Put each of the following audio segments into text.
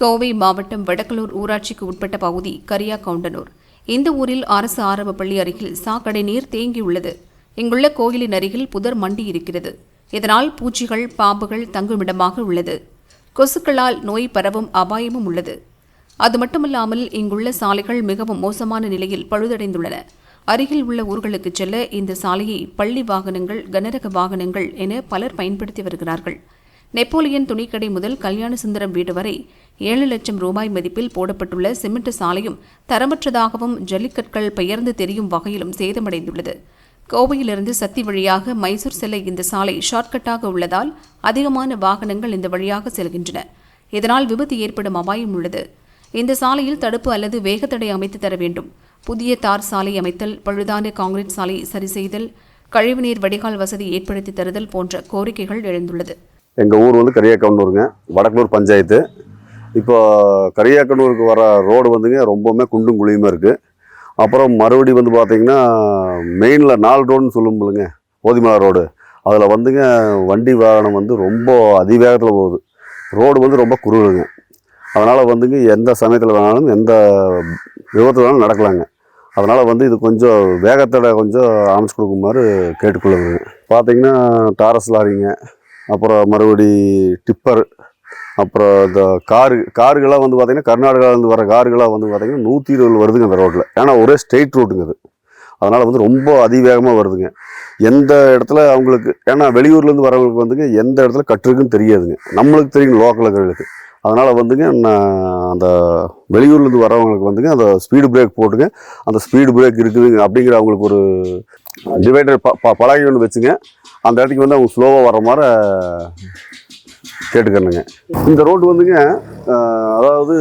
கோவை மாவட்டம் வடக்கலூர் ஊராட்சிக்கு உட்பட்ட பகுதி கரியா கவுண்டனூர் இந்த ஊரில் அரசு ஆரம்ப பள்ளி அருகில் சாக்கடை நீர் தேங்கியுள்ளது. இங்குள்ள கோயிலின் அருகில் புதர் மண்டி இருக்கிறது. இதனால் பூச்சிகள் பாம்புகள் தங்குமிடமாக உள்ளது. கொசுக்களால் நோய் பரவும் அபாயமும் உள்ளது. அது மட்டுமல்லாமல் இங்குள்ள சாலைகள் மிகவும் மோசமான நிலையில் பழுதடைந்துள்ளன. அருகில் உள்ள ஊர்களுக்கு செல்ல இந்த சாலையை பள்ளி வாகனங்கள் கனரக வாகனங்கள் என பலர் பயன்படுத்தி வருகிறார்கள். நெப்போலியன் துணிக்கடை முதல் கல்யாண சுந்தரம் வீடு வரை ஏழு லட்சம் ரூபாய் மதிப்பில் போடப்பட்டுள்ள சிமெண்ட் சாலையும் தரமற்றதாகவும் ஜல்லிக்கற்கள் பெயர்ந்து தெரியும் வகையிலும் சேதமடைந்துள்ளது. கோவையிலிருந்து சத்தி வழியாக மைசூர் செல்ல இந்த சாலை ஷார்ட்கட்டாக உள்ளதால் அதிகமான வாகனங்கள் இந்த வழியாக செல்கின்றன. இதனால் விபத்து ஏற்படும் அபாயம் உள்ளது. இந்த சாலையில் தடுப்பு அல்லது வேகத்தடை அமைத்து தர வேண்டும். புதிய தார் சாலை அமைத்தல் பழுதான காங்கிரீட் சாலை சரி செய்தல் கழிவுநீர் வடிகால் வசதி ஏற்படுத்தி தருதல் போன்ற கோரிக்கைகள் எழுந்துள்ளது. எங்கள் ஊர் வந்து கரியாக்கண்ணூருங்க. வடக்கனூர் பஞ்சாயத்து. இப்போ கரியாக்கண்ணூருக்கு வர ரோடு வந்துங்க ரொம்பவுமே குண்டும் குழியுமாக இருக்குது அப்புறம் மறுபடி வந்து பார்த்திங்கன்னா மெயினில் நாலு ரோடுன்னு சொல்லும்போலுங்க போதிமலை ரோடு. அதில் வந்துங்க வண்டி வாகனம் வந்து ரொம்ப அதிவேகத்தில் போகுது. ரோடு வந்து ரொம்ப குறுகுங்க அதனால் வந்துங்க எந்த சமயத்தில் வேணாலும் எந்த விபத்து வேணாலும் நடக்கலாங்க. அதனால் வந்து இது கொஞ்சம் வேகத்தடை கொஞ்சம் அமைச்சு கொடுக்குமாறு கேட்டுக்கொள்ளுங்க பார்த்தீங்கன்னா டாரஸ் லாரிங்க. அப்புறம் மறுபடி டிப்பர் அப்புறம் இந்த காரு காருகள்லாம் வந்து பார்த்திங்கன்னா கர்நாடகாவிலேருந்து வர காருகளாக வந்து பார்த்திங்கன்னா நூற்றி இருபது வருதுங்க அந்த ரோட்டில் ஏன்னா ஒரே ஸ்ட்ரெயிட் ரோட்டுங்க அது. அதனால் வந்து ரொம்ப அதிவேகமாக வருதுங்க. எந்த இடத்துல அவங்களுக்கு ஏன்னா வெளியூர்லேருந்து வரவங்களுக்கு வந்துங்க எந்த இடத்துல கட்டுருக்குன்னு தெரியாதுங்க. நம்மளுக்கு தெரியும் லோக்கல் இருக்கிறவங்களுக்கு. அதனால் வந்துங்க நான் அந்த வெளியூர்லேருந்து வரவங்களுக்கு வந்துங்க அந்த ஸ்பீடு பிரேக் போட்டுங்க. அந்த ஸ்பீடு பிரேக் இருக்குதுங்க அப்படிங்கிற அவங்களுக்கு ஒரு டிவைடர் ப ப- பலகை ஒன்று வச்சுங்க. அந்த இடத்துக்கு வந்து அவங்க ஸ்லோவாக வர மாதிரி கேட்டுக்கிறேனுங்க இந்த ரோடு வந்துங்க அதாவது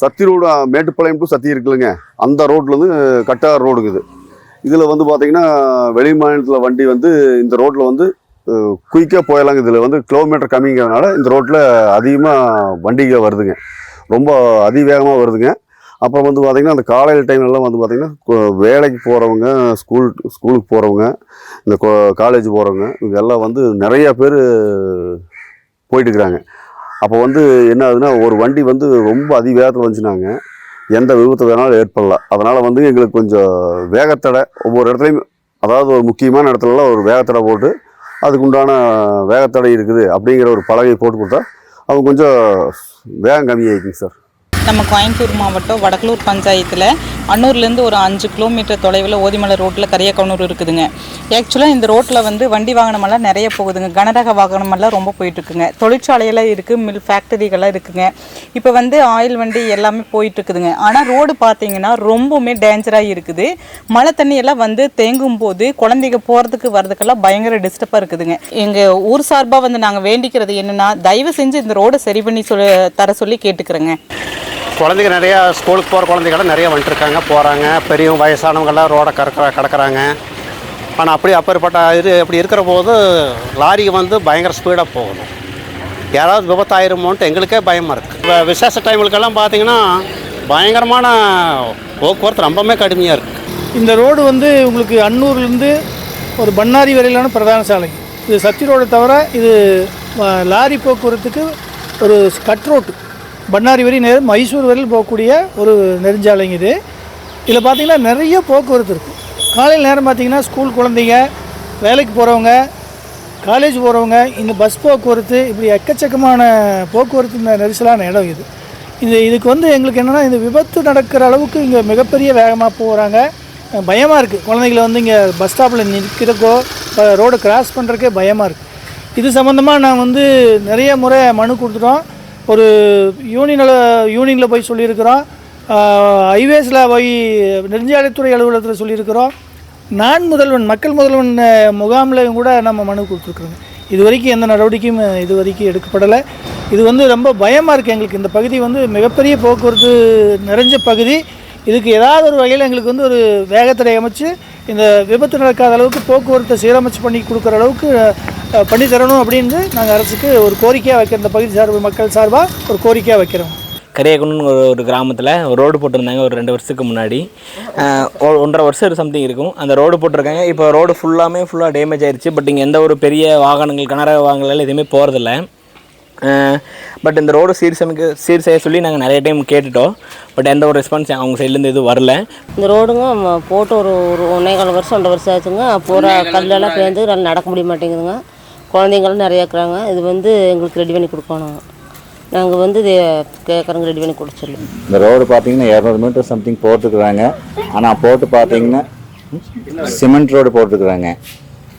சத்தி ரோடு மேட்டுப்பாளையம் டு சத்தி இருக்குல்லங்க. அந்த ரோட்லேருந்து கட்டார் ரோடுக்கு இது இதில் வந்து பார்த்தீங்கன்னா வெளி மாநிலத்தில் வண்டி வந்து இந்த ரோட்டில் வந்து குயிக்காக போயிடலாங்க இதில் வந்து கிலோமீட்டர் கம்மிங்கிறதுனால இந்த ரோட்டில் அதிகமாக வண்டிகள் வருதுங்க. ரொம்ப அதிவேகமாக வருதுங்க. அப்புறம் வந்து பார்த்திங்கன்னா அந்த காலையில் டைம்லலாம் வந்து பார்த்திங்கன்னா வேலைக்கு போகிறவங்க ஸ்கூல் ஸ்கூலுக்கு போகிறவங்க இந்த காலேஜ் போகிறவங்க இவங்க எல்லாம் வந்து நிறையா பேர் போயிட்டு இருக்கிறாங்க அப்போ வந்து என்ன ஆகுதுன்னா ஒரு வண்டி வந்து ரொம்ப அதிவேகத்தில் வந்துச்சுனாங்க. எந்த விபத்து வேணாலும் ஏற்படலாம். அதனால் வந்து எங்களுக்கு கொஞ்சம் வேகத்தடை ஒவ்வொரு இடத்துலையும் அதாவது ஒரு முக்கியமான இடத்துலலாம் ஒரு வேகத்தடை போட்டு அதுக்குண்டான வேகத்தடை இருக்குது அப்படிங்கிற ஒரு பலகை போட்டு கொடுத்தா அவங்க கொஞ்சம் வேகம் கம்மியாகிக்குங்க சார். நம்ம கோயம்புத்தூர் மாவட்டம் வடக்கலூர் பஞ்சாயத்தில் அன்னூர்லேருந்து ஒரு அஞ்சு கிலோமீட்டர் தொலைவில் ஓதிமலை ரோட்டில் கரியக்கவுனூர் இருக்குதுங்க. ஆக்சுவலாக இந்த ரோட்டில் வந்து வண்டி வாகனமெல்லாம் நிறைய போகுதுங்க. கனரக வாகனமெல்லாம் ரொம்ப போயிட்டுருக்குங்க. தொழிற்சாலையெல்லாம் இருக்குது மில் ஃபேக்டரிகள்லாம் இருக்குதுங்க இப்போ வந்து ஆயில் வண்டி எல்லாமே போயிட்டுருக்குதுங்க. ஆனால் ரோடு பார்த்தீங்கன்னா ரொம்பவுமே டேஞ்சராக இருக்குது. மழை தண்ணியெல்லாம் வந்து தேங்கும் போது குழந்தைங்க போகிறதுக்கு வர்றதுக்கெல்லாம் பயங்கர டிஸ்டர்பாக இருக்குதுங்க. எங்கள் ஊர் சார்பாக வந்து நாங்கள் வேண்டிக்கிறது என்னென்னா தயவு செஞ்சு இந்த ரோடை சரி பண்ணி சொல்ல தர சொல்லி கேட்டுக்கிறேங்க. குழந்தைங்க நிறையா ஸ்கூலுக்கு போகிற குழந்தைங்களாம் நிறையா வந்துட்டுருக்காங்க போகிறாங்க பெரியவங்க வயசானவங்கெல்லாம் ரோடை கறக்கிற கடக்குறாங்க. ஆனால் அப்படி அப்பேற்பட்ட இது அப்படி இருக்கிற போது லாரி வந்து பயங்கர ஸ்பீடாக போகணும் யாராவது விபத்தாயிருமோன்ட்டு எங்களுக்கே பயமாக இருக்குது இப்போ விசேஷ டைமுக்கெல்லாம் பார்த்தீங்கன்னா பயங்கரமான போக்குவரத்து ரொம்பவுமே கடுமையாக இருக்குது இந்த ரோடு வந்து உங்களுக்கு அன்னூர்லேருந்து ஒரு பண்ணாரி வரையிலான பிரதான சாலை. இது சத்தி ரோடு தவிர இது லாரி போக்குவரத்துக்கு ஒரு கட் ரோட்டு பண்ணாரி வரை நேரம் மைசூர் வரையில் போகக்கூடிய ஒரு நெடுஞ்சாலைங்க இது. இதில் பார்த்தீங்கன்னா நிறைய போக்குவரத்து இருக்குது காலையில் நேரம் பார்த்தீங்கன்னா ஸ்கூல் குழந்தைங்க வேலைக்கு போகிறவங்க காலேஜ் போகிறவங்க இந்த பஸ் போக்குவரத்து இப்படி எக்கச்சக்கமான போக்குவரத்து நெ- நெரிசலான இடம் இது. இது இதுக்கு வந்து எங்களுக்கு என்னென்னா இந்த விபத்து நடக்கிற அளவுக்கு இங்கே மிகப்பெரிய வேகமாக போகிறாங்க பயமாக இருக்குது குழந்தைங்களை வந்து இங்கே பஸ் ஸ்டாப்பில் நிற்கிறக்கோ ரோடு கிராஸ் பண்ணுறக்கே பயமாக இருக்குது இது சம்மந்தமாக நான் வந்து நிறைய முறை மனு கொடுத்துட்டோம். ஒரு யூனியனில் யூனியனில் போய் சொல்லியிருக்கிறோம். ஹைவேஸில் போய் நெடுஞ்சாலைத்துறை அலுவலகத்தில் சொல்லியிருக்கிறோம். நான் முதல்வன் மக்கள் முதல்வன் அஹ், முகாம்லையும் கூட நம்ம மனு கொடுத்துருக்குறோங்க இது வரைக்கும் எந்த நடவடிக்கையும் இது வரைக்கும் எடுக்கப்படலை. இது வந்து ரொம்ப பயமாக இருக்குது எங்களுக்கு. இந்த பகுதி வந்து மிகப்பெரிய போக்குவரத்து நிறைஞ்ச பகுதி. இதுக்கு ஏதாவது ஒரு வகையில் எங்களுக்கு வந்து ஒரு வேகத்தடை அமைச்சு இந்த விபத்து நடக்காத அளவுக்கு போக்குவரத்தை சீரமைச்சு பண்ணி கொடுக்குற அளவுக்கு பண்ணி தரணும் அப்படின்னு நாங்கள் அரசுக்கு ஒரு கோரிக்கையாக வைக்கிறோம். இந்த பகுதி சார்பு மக்கள் சார்பாக ஒரு கோரிக்கையாக வைக்கிறோம். கரியாக்குன்னு ஒரு ஒரு கிராமத்தில் ஒரு ரோடு போட்டிருந்தாங்க ஒரு ரெண்டு வருஷத்துக்கு முன்னாடி. ஒன்றரை வருஷம் சம்திங் இருக்கும். அந்த ரோடு போட்டிருக்காங்க. இப்போ ரோடு ஃபுல்லாமே ஃபுல்லாக டேமேஜ் ஆயிருச்சு. பட் இங்கே எந்த ஒரு பெரிய வாகனங்கள் கனரக வாகனங்கள் எதுவுமே போகிறதில்ல பட் இந்த ரோடு சீர் சமைக்க சீர் செய்ய சொல்லி நாங்கள் நிறைய டைம் கேட்டுட்டோம். பட் எந்த ஒரு ரெஸ்பான்ஸ் அவங்க சைட்லேருந்து எதுவும் வரல. இந்த ரோடுங்க போட்டு ஒரு ஒரு ஒன்றே கால் வருஷம் ரெண்டு வருஷம் ஆச்சுங்க. பூரா கல்லெல்லாம் பேர்ந்து நல்லா நடக்க முடிய மாட்டேங்குதுங்க. குழந்தைங்களும் நிறையா இருக்கிறாங்க. இது வந்து எங்களுக்கு ரெடி பண்ணி கொடுக்கணும். நாங்கள் வந்து இது கேட்குறோங்க ரெடி பண்ணி கொடுத்துருவோம் இந்த ரோடு பார்த்தீங்கன்னா இரநூறு மீட்டர் சம்திங் போட்டுருக்குறாங்க ஆனால் போட்டு பார்த்தீங்கன்னா சிமெண்ட் ரோடு போட்டிருக்குறாங்க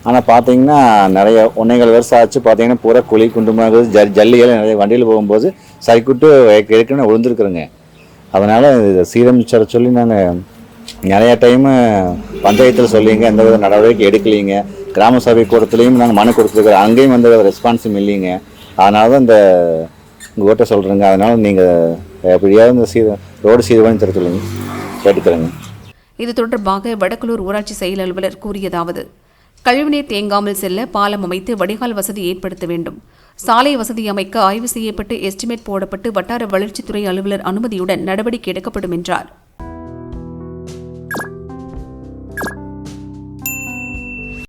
ஆனால் பார்த்தீங்கன்னா நிறைய ஒன்றைகள் வருஷம் ஆச்சு பார்த்தீங்கன்னா பூரா குழி குண்டுமாக ஜல் ஜல்லியெல்லாம் நிறைய வண்டியில் போகும்போது சைக்கிட்டு ஏற்கனவே விழுந்துருக்குறோங்க அதனால் சீரமைச்சரை சீரமைச்சர சொல்லி நாங்கள் நிறையா டைமு பஞ்சாயத்தில் சொல்லிங்க எந்த வித நடவடிக்கை எடுக்கலைங்க. கிராம சபை கூடத்துலேயும் நாங்கள் மனு கொடுத்துருக்குறோம். அங்கேயும் வந்து ரெஸ்பான்ஸும் இல்லைங்க. அதனால தான் இந்த உங்கள்கிட்ட சொல்கிறேங்க அதனால் நீங்கள் எப்படியாவது இந்த சீ ரோடு சீர் தர சொல்லுங்க கேட்டுக்கிறேங்க. இது தொடர்பாக வடக்குளூர் ஊராட்சி செயல் அலுவலர் கூறியதாவது கழிவுநீர் தேங்காமல் செல்ல பாலம் அமைத்து வடிகால் வசதி ஏற்படுத்த வேண்டும். சாலை வசதி அமைக்க ஆய்வு செய்யப்பட்டு எஸ்டிமேட் போடப்பட்டு வட்டார வளர்ச்சித்துறை அலுவலர் அனுமதியுடன் நடவடிக்கை எடுக்கப்படும் என்றார்.